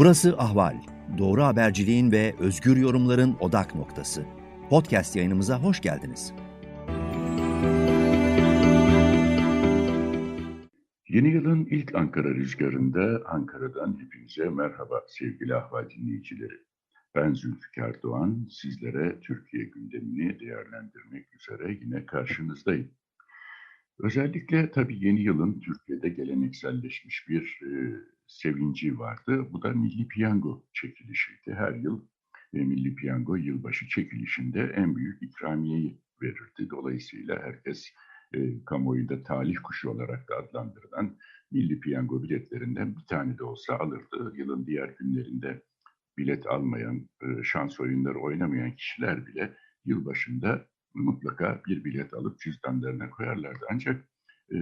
Burası Ahval. Doğru haberciliğin ve özgür yorumların odak noktası. Podcast yayınımıza hoş geldiniz. Yeni yılın ilk Ankara rüzgarında Ankara'dan hepinize merhaba sevgili Ahval dinleyicileri. Ben Zülfikar Doğan, sizlere Türkiye gündemini değerlendirmek üzere yine karşınızdayım. Özellikle tabii yeni yılın Türkiye'de gelenekselleşmiş bir e, sevinci vardı. Bu da Milli Piyango çekilişiydi. Her yıl e, Milli Piyango yılbaşı çekilişinde en büyük ikramiyeyi verirdi. Dolayısıyla herkes e, kamuoyunda talih kuşu olarak da adlandırılan Milli Piyango biletlerinden bir tane de olsa alırdı. Yılın diğer günlerinde bilet almayan, e, şans oyunları oynamayan kişiler bile yılbaşında mutlaka bir bilet alıp cüzdanlarına koyarlardı. Ancak e,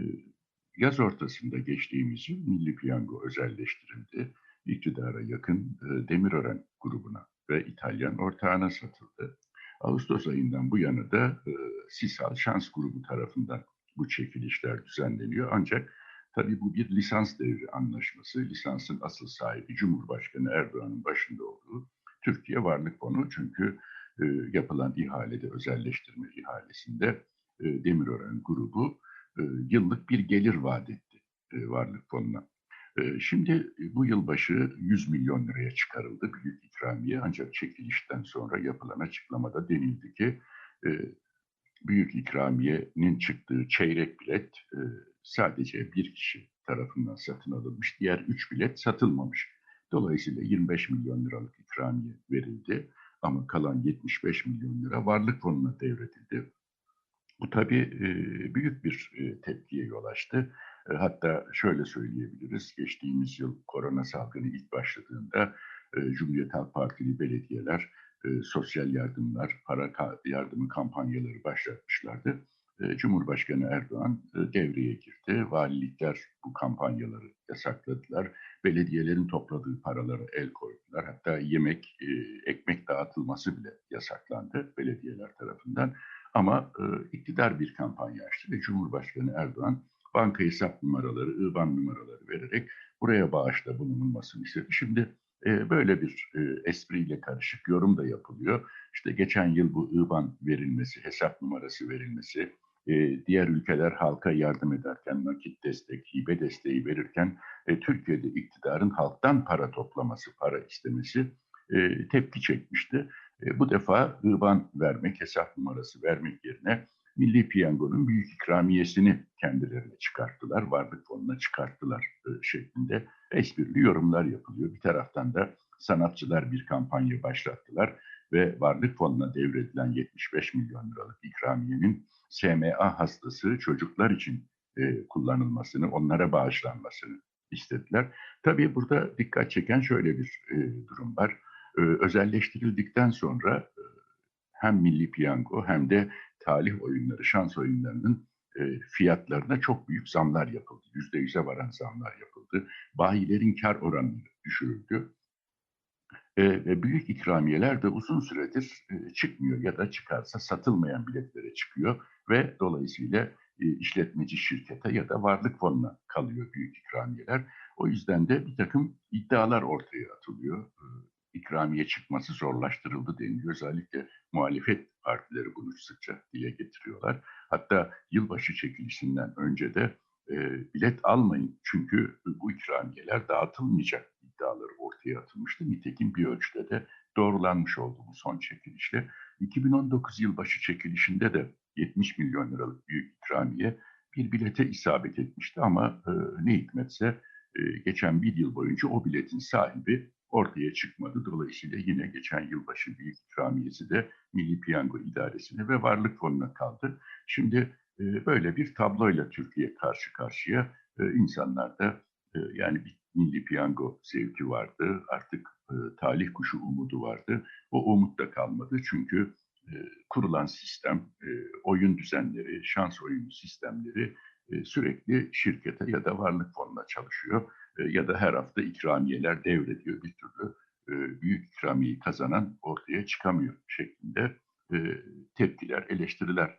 yaz ortasında geçtiğimiz yıl Milli Piyango özelleştirildi. İktidara yakın e, Demirören grubuna ve İtalyan ortağına satıldı. Ağustos ayından bu yana da e, Sisal Şans grubu tarafından bu çekilişler düzenleniyor. Ancak tabii bu bir lisans devri anlaşması. Lisansın asıl sahibi Cumhurbaşkanı Erdoğan'ın başında olduğu Türkiye Varlık Fonu. Çünkü e, yapılan ihalede, özelleştirme ihalesinde e, Demirören grubu yıllık bir gelir vaat etti e, Varlık Fonu'na. E, şimdi bu yılbaşı 100 milyon liraya çıkarıldı büyük ikramiye ancak çekilişten sonra yapılan açıklamada denildi ki büyük ikramiyenin çıktığı çeyrek bilet sadece bir kişi tarafından satın alınmış, diğer üç bilet satılmamış. Dolayısıyla 25 milyon liralık ikramiye verildi ama kalan 75 milyon lira varlık fonuna devredildi. Bu tabii büyük bir tepkiye yol açtı. Hatta şöyle söyleyebiliriz, geçtiğimiz yıl korona salgını ilk başladığında Cumhuriyet Halk Partili belediyeler sosyal yardımlar, para yardımı kampanyaları başlatmışlardı. Cumhurbaşkanı Erdoğan devreye girdi. Valilikler bu kampanyaları yasakladılar. Belediyelerin topladığı paraları el koydular. Hatta yemek, ekmek dağıtılması bile yasaklandı belediyeler tarafından. Ama iktidar bir kampanya açtı ve Cumhurbaşkanı Erdoğan banka hesap numaraları, IBAN numaraları vererek buraya bağışta bulunulmasını istedi. Şimdi e, böyle bir e, espriyle karışık yorum da yapılıyor. İşte geçen yıl bu IBAN verilmesi, hesap numarası verilmesi, e, diğer ülkeler halka yardım ederken, nakit destek, hibe desteği verirken e, Türkiye'de iktidarın halktan para toplaması, para istemesi e, tepki çekmişti. E, bu defa IBAN vermek, hesap numarası vermek yerine Milli Piyango'nun büyük ikramiyesini kendilerine çıkarttılar, varlık fonuna çıkarttılar e, şeklinde esprili yorumlar yapılıyor. Bir taraftan da sanatçılar bir kampanya başlattılar ve varlık fonuna devredilen 75 milyon liralık ikramiyenin SMA hastası çocuklar için e, kullanılmasını, onlara bağışlanmasını istediler. Tabii burada dikkat çeken şöyle bir e, durum var. E, özelleştirildikten sonra e, hem Milli Piyango hem de talih oyunları, şans oyunlarının e, fiyatlarına çok büyük zamlar yapıldı. Yüzde yüze varan zamlar yapıldı. Bayilerin kar oranları düşürüldü. Ve büyük ikramiyeler de uzun süredir çıkmıyor ya da çıkarsa satılmayan biletlere çıkıyor ve dolayısıyla işletmeci şirkete ya da varlık fonuna kalıyor büyük ikramiyeler. O yüzden de bir takım iddialar ortaya atılıyor. İkramiye çıkması zorlaştırıldı deniliyor. Özellikle muhalefet partileri bunu sıkça dile getiriyorlar. Hatta yılbaşı çekilişinden önce de e, bilet almayın çünkü bu ikramiyeler dağıtılmayacak iddiaları ortaya atılmıştı. Nitekim bir ölçüde de doğrulanmış oldu bu son çekilişle. 2019 yılbaşı çekilişinde de 70 milyon liralık büyük ikramiye bir bilete isabet etmişti ama e, ne hikmetse e, geçen bir yıl boyunca o biletin sahibi ortaya çıkmadı. Dolayısıyla yine geçen yılbaşı büyük ikramiyesi de Milli Piyango İdaresi'ne ve Varlık Fonu'na kaldı. Şimdi e, böyle bir tabloyla Türkiye karşı karşıya. E, insanlar da e, yani bir Milli Piyango sevki vardı. Artık e, talih kuşu umudu vardı. O umut da kalmadı çünkü e, kurulan sistem, e, oyun düzenleri, şans oyunu sistemleri sürekli şirkete ya da varlık fonuna çalışıyor e, ya da her hafta ikramiyeler devrediyor. Bir türlü e, büyük ikramiyeyi kazanan ortaya çıkamıyor şeklinde tepkiler, eleştiriler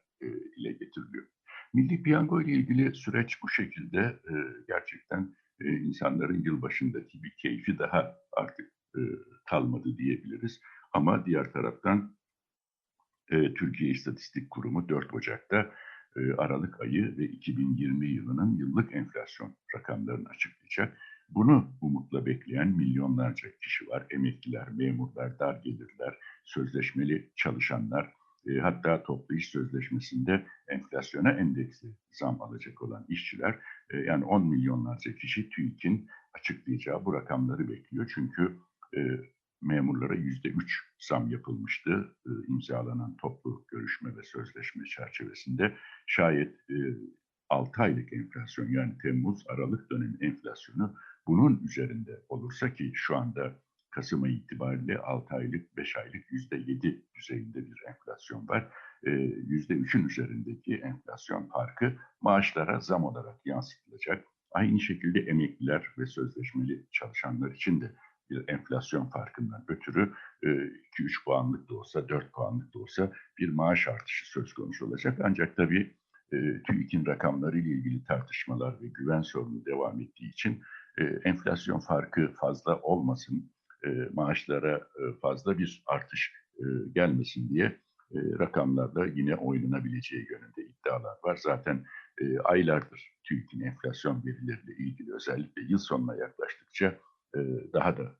dile getiriliyor. Milli Piyango ile ilgili süreç bu şekilde gerçekten e, insanların yılbaşındaki bir keyfi daha artık e, kalmadı diyebiliriz. Ama diğer taraftan e, Türkiye İstatistik Kurumu 4 Ocak'ta e, Aralık ayı ve 2020 yılının yıllık enflasyon rakamlarını açıklayacak. Bunu umutla bekleyen milyonlarca kişi var. Emekliler, memurlar, dar gelirler, sözleşmeli çalışanlar, e, hatta toplu iş sözleşmesinde enflasyona endeksli zam alacak olan işçiler, e, yani 10 milyonlarca kişi TÜİK'in açıklayacağı bu rakamları bekliyor. Çünkü e, memurlara yüzde üç zam yapılmıştı e, imzalanan toplu görüşme ve sözleşme çerçevesinde. Şayet e, 6 aylık enflasyon yani Temmuz-Aralık dönemi enflasyonu bunun üzerinde olursa ki şu anda Kasım ayı itibariyle 6 aylık, 5 aylık %7 düzeyinde bir enflasyon var. %3'ün üzerindeki enflasyon farkı maaşlara zam olarak yansıtılacak. Aynı şekilde emekliler ve sözleşmeli çalışanlar için de bir enflasyon farkından ötürü 2-3 puanlık da olsa, 4 puanlık da olsa bir maaş artışı söz konusu olacak. Ancak tabii TÜİK'in rakamları ile ilgili tartışmalar ve güven sorunu devam ettiği için enflasyon farkı fazla olmasın, maaşlara fazla bir artış gelmesin diye rakamlarda yine oynanabileceği yönünde iddialar var. Zaten aylardır TÜİK'in enflasyon verileriyle ilgili özellikle yıl sonuna yaklaştıkça daha da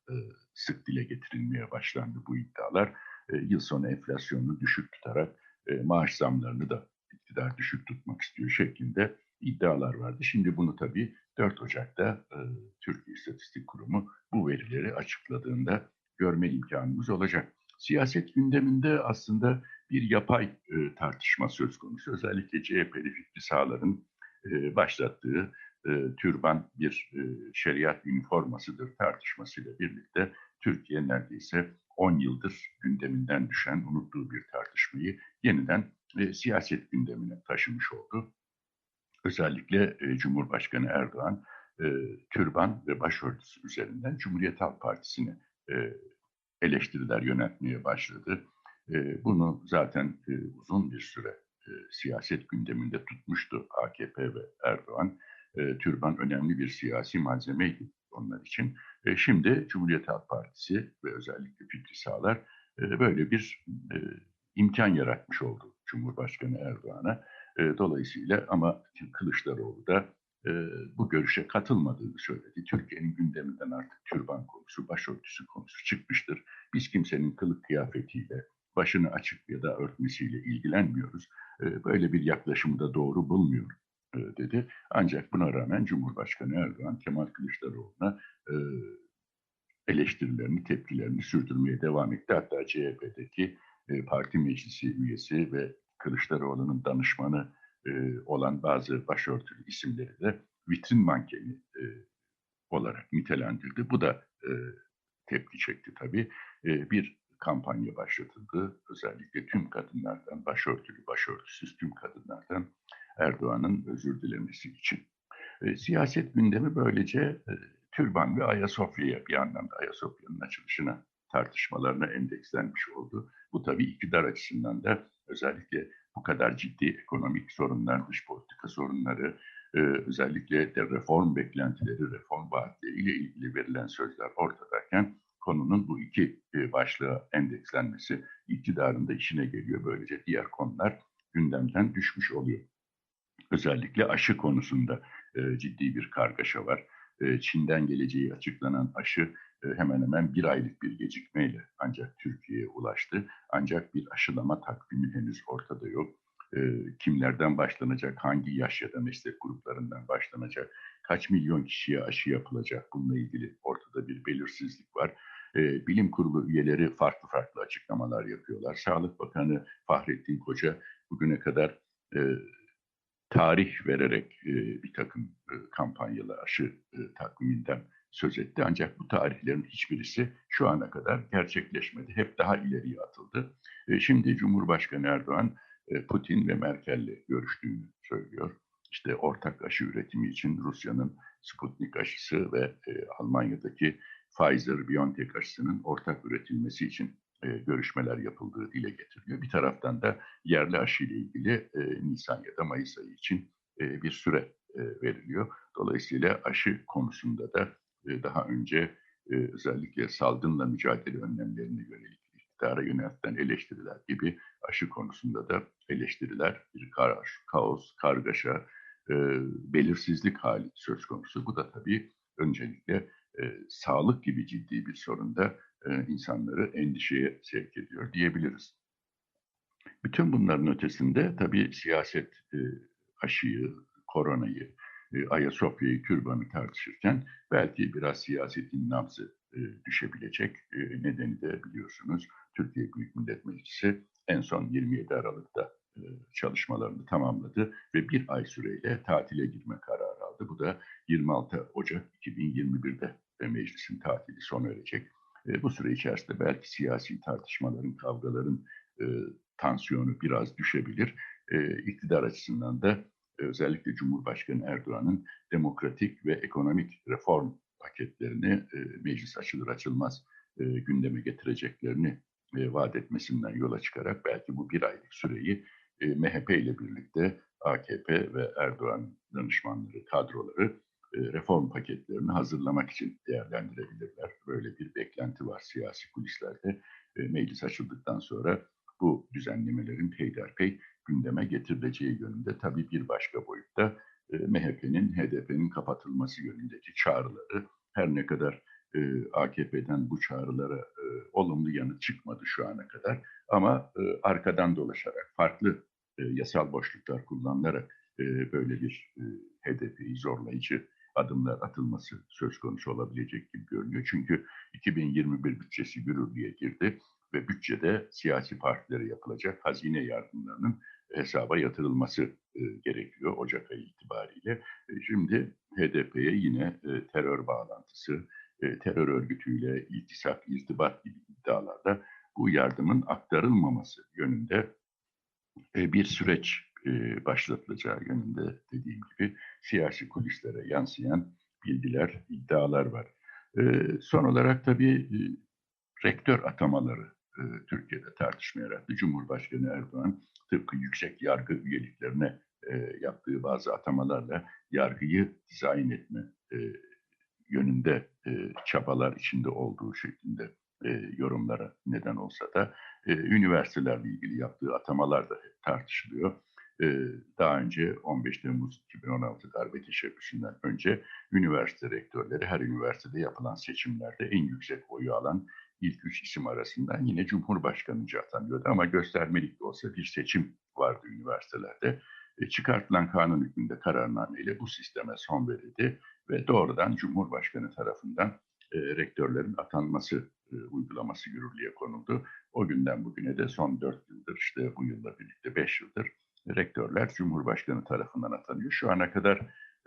sık dile getirilmeye başlandı bu iddialar. Yıl sonu enflasyonunu düşük tutarak maaş zamlarını da iktidar düşük tutmak istiyor şeklinde iddialar vardı. Şimdi bunu tabii 4 Ocak'ta Türkiye İstatistik Kurumu bu verileri açıkladığında görme imkanımız olacak. Siyaset gündeminde aslında bir yapay tartışma söz konusu. Özellikle CHP'li fikri sağların başlattığı e, türban bir e, şeriat üniformasıdır tartışmasıyla birlikte Türkiye neredeyse 10 yıldır gündeminden düşen, unuttuğu bir tartışmayı yeniden e, siyaset gündemine taşımış oldu. Özellikle e, Cumhurbaşkanı Erdoğan e, türban ve başörtüsü üzerinden Cumhuriyet Halk Partisi'ne e, eleştiriler yöneltmeye başladı. E, bunu zaten e, uzun bir süre e, siyaset gündeminde tutmuştu AKP ve Erdoğan. E, türban önemli bir siyasi malzemeydi onlar için. E, şimdi Cumhuriyet Halk Partisi ve özellikle Fikri Sağlar e, böyle bir e, imkan yaratmış oldu Cumhurbaşkanı Erdoğan'a. E, dolayısıyla ama Kılıçdaroğlu da e, bu görüşe katılmadığını söyledi. Türkiye'nin gündeminden artık türban konusu, başörtüsü konusu çıkmıştır. Biz kimsenin kılık kıyafetiyle, başını açık ya da örtmesiyle ilgilenmiyoruz. E, böyle bir yaklaşımı da doğru bulmuyorum dedi. Ancak buna rağmen Cumhurbaşkanı Erdoğan Kemal Kılıçdaroğlu'na e, eleştirilerini, tepkilerini sürdürmeye devam etti. Hatta CHP'deki e, parti meclisi üyesi ve Kılıçdaroğlu'nun danışmanı e, olan bazı başörtülü isimleri de vitrin mankeni e, olarak nitelendirdi. Bu da e, tepki çekti tabii. E, bir kampanya başlatıldı. Özellikle tüm kadınlardan, başörtülü, başörtüsüz tüm kadınlardan Erdoğan'ın özür dilemesi için. E, siyaset gündemi böylece e, Türban ve Ayasofya'ya bir anlamda Ayasofya'nın açılışına tartışmalarına endekslenmiş oldu. Bu tabii iktidar açısından da özellikle bu kadar ciddi ekonomik sorunlar, dış politika sorunları, e, özellikle de reform beklentileri, reform vaatleriyle ilgili verilen sözler ortadayken konunun bu iki e, başlığa endekslenmesi iktidarın da işine geliyor. Böylece diğer konular gündemden düşmüş oluyor. Özellikle aşı konusunda e, ciddi bir kargaşa var. E, Çin'den geleceği açıklanan aşı e, hemen hemen bir aylık bir gecikmeyle ancak Türkiye'ye ulaştı. Ancak bir aşılama takvimi henüz ortada yok. E, kimlerden başlanacak, hangi yaş ya da meslek gruplarından başlanacak, kaç milyon kişiye aşı yapılacak bununla ilgili ortada bir belirsizlik var. E, bilim kurulu üyeleri farklı farklı açıklamalar yapıyorlar. Sağlık Bakanı Fahrettin Koca bugüne kadar tarih vererek bir takım kampanyalı aşı takviminden söz etti. Ancak bu tarihlerin hiçbirisi şu ana kadar gerçekleşmedi. Hep daha ileriye atıldı. E, şimdi Cumhurbaşkanı Erdoğan e, Putin ve Merkel'le görüştüğünü söylüyor. İşte ortak aşı üretimi için Rusya'nın Sputnik aşısı ve e, Almanya'daki Pfizer-BioNTech aşısının ortak üretilmesi için görüşmeler yapıldığı dile getiriliyor. Bir taraftan da yerli aşı ile ilgili Nisan ya da Mayıs ayı için bir süre veriliyor. Dolayısıyla aşı konusunda da e, daha önce e, özellikle salgınla mücadele önlemlerine yönelik iktidara yöneltilen eleştiriler gibi aşı konusunda da eleştiriler, bir karar, kaos, kargaşa, e, belirsizlik hali söz konusu. Bu da tabii öncelikle e, sağlık gibi ciddi bir sorunda e, insanları endişeye sevk ediyor diyebiliriz. Bütün bunların ötesinde tabii siyaset e, aşıyı, koronayı, e, Ayasofya'yı, türbanı tartışırken belki biraz siyasetin nabzı e, düşebilecek. E, nedeni de biliyorsunuz Türkiye Büyük Millet Meclisi en son 27 Aralık'ta e, çalışmalarını tamamladı ve bir ay süreyle tatile girme kararı aldı. Bu da 26 Ocak 2021'de ve meclisin tatili sona erecek. E, bu süre içerisinde belki siyasi tartışmaların, kavgaların e, tansiyonu biraz düşebilir. E, iktidar açısından da özellikle Cumhurbaşkanı Erdoğan'ın demokratik ve ekonomik reform paketlerini e, meclis açılır açılmaz e, gündeme getireceklerini e, vaat etmesinden yola çıkarak belki bu bir aylık süreyi e, MHP ile birlikte AKP ve Erdoğan danışmanları, kadroları reform paketlerini hazırlamak için değerlendirebilirler. Böyle bir beklenti var siyasi kulislerde. E, meclis açıldıktan sonra bu düzenlemelerin peyderpey gündeme getirileceği yönünde tabii bir başka boyutta e, MHP'nin, HDP'nin kapatılması yönündeki çağrıları her ne kadar e, AKP'den bu çağrılara e, olumlu yanıt çıkmadı şu ana kadar ama e, arkadan dolaşarak farklı e, yasal boşluklar kullanılarak e, böyle bir e, HDP'yi zorlayıcı adımlar atılması söz konusu olabilecek gibi görünüyor. Çünkü 2021 bütçesi yürürlüğe girdi ve bütçede siyasi partilere yapılacak hazine yardımlarının hesaba yatırılması e, gerekiyor Ocak ayı itibariyle. E, şimdi HDP'ye yine e, terör bağlantısı, terör örgütüyle iltisak, irtibat gibi iddialarda bu yardımın aktarılmaması yönünde bir süreç başlatılacağı yönünde dediğim gibi siyasi kulislere yansıyan bilgiler, iddialar var. Son olarak tabii e, rektör atamaları Türkiye'de tartışma yarattı. Cumhurbaşkanı Erdoğan tıpkı yüksek yargı üyeliklerine yaptığı bazı atamalarla yargıyı dizayn etme yönünde çabalar içinde olduğu şeklinde yorumlara neden olsa da e, üniversitelerle ilgili yaptığı atamalar da tartışılıyor. E, daha önce 15 Temmuz 2016 darbe teşebbüsünden önce üniversite rektörleri her üniversitede yapılan seçimlerde en yüksek oyu alan ilk üç isim arasından yine Cumhurbaşkanı'nca atanıyordu ama göstermelik de olsa bir seçim vardı üniversitelerde. E, çıkartılan kanun hükmünde kararnameyle bu sisteme son verildi ve doğrudan Cumhurbaşkanı tarafından e, rektörlerin atanması e, uygulaması yürürlüğe konuldu. O günden bugüne de son dört yıldır işte bu yılla birlikte beş yıldır rektörler Cumhurbaşkanı tarafından atanıyor. Şu ana kadar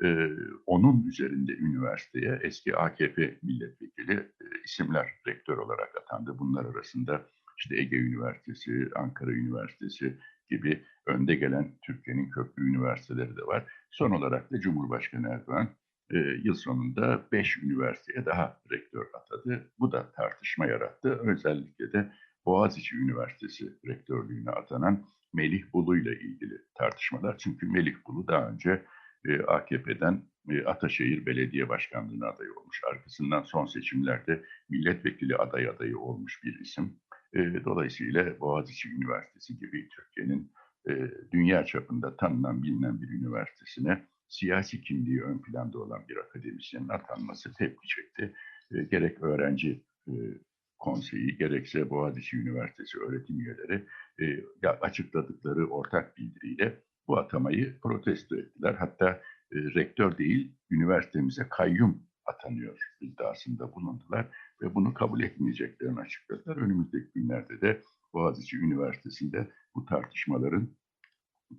e, onun üzerinde üniversiteye eski AKP milletvekili e, isimler rektör olarak atandı. Bunlar arasında işte Ege Üniversitesi, Ankara Üniversitesi gibi önde gelen Türkiye'nin köklü üniversiteleri de var. Son olarak da Cumhurbaşkanı Erdoğan e, yıl sonunda 5 üniversiteye daha rektör atadı. Bu da tartışma yarattı. Özellikle de Boğaziçi Üniversitesi rektörlüğüne atanan Melih Bulu ile ilgili tartışmalar. Çünkü Melih Bulu daha önce e, AKP'den e, Ataşehir Belediye Başkanlığı'na aday olmuş. Arkasından son seçimlerde milletvekili aday adayı olmuş bir isim. E, dolayısıyla Boğaziçi Üniversitesi gibi Türkiye'nin e, dünya çapında tanınan bilinen bir üniversitesine siyasi kimliği ön planda olan bir akademisyenin atanması tepki çekti. E, gerek öğrenci e, konseyi gerekse Boğaziçi Üniversitesi öğretim üyeleri e, açıkladıkları ortak bildiriyle bu atamayı protesto ettiler. Hatta e, rektör değil, üniversitemize kayyum atanıyor iddiasında bulundular ve bunu kabul etmeyeceklerini açıkladılar. Önümüzdeki günlerde de Boğaziçi Üniversitesi'nde bu tartışmaların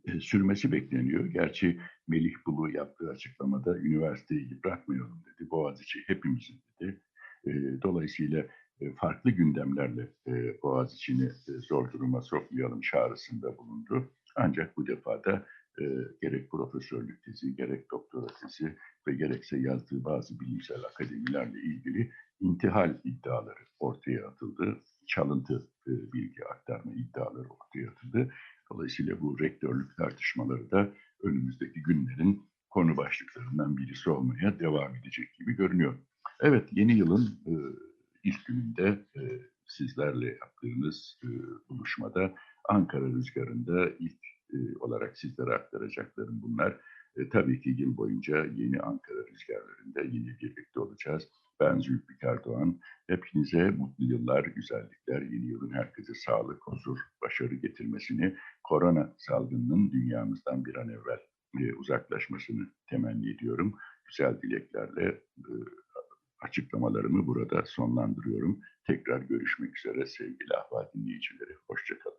e, sürmesi bekleniyor. Gerçi Melih Bulu yaptığı açıklamada üniversiteyi bırakmayalım dedi. Boğaziçi hepimizin dedi. E, dolayısıyla farklı gündemlerle e, Boğaziçi'ni e, zor duruma sokmayalım çağrısında bulundu. Ancak bu defa da e, gerek profesörlük tezi, gerek doktora tezi ve gerekse yazdığı bazı bilimsel akademilerle ilgili intihal iddiaları ortaya atıldı. Çalıntı e, bilgi aktarma iddiaları ortaya atıldı. Dolayısıyla bu rektörlük tartışmaları da önümüzdeki günlerin konu başlıklarından birisi olmaya devam edecek gibi görünüyor. Evet, yeni yılın e, ilk gününde e, sizlerle yaptığınız e, buluşmada Ankara Rüzgarı'nda ilk e, olarak sizlere aktaracaklarım bunlar. E, tabii ki yıl boyunca yeni Ankara Rüzgarları'nda yine birlikte olacağız. Ben Zülfikar Doğan. Hepinize mutlu yıllar, güzellikler, yeni yılın herkese sağlık, huzur, başarı getirmesini, korona salgınının dünyamızdan bir an evvel e, uzaklaşmasını temenni ediyorum. Güzel dileklerle e, açıklamalarımı burada sonlandırıyorum. Tekrar görüşmek üzere sevgili ahval dinleyicileri. Hoşçakalın.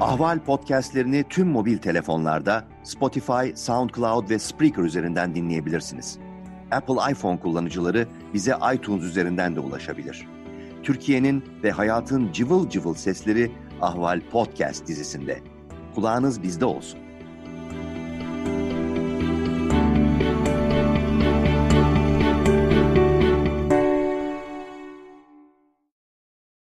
Ahval podcastlerini tüm mobil telefonlarda Spotify, SoundCloud ve Spreaker üzerinden dinleyebilirsiniz. Apple iPhone kullanıcıları bize iTunes üzerinden de ulaşabilir. Türkiye'nin ve hayatın cıvıl cıvıl sesleri Ahval Podcast dizisinde. Kulağınız bizde olsun.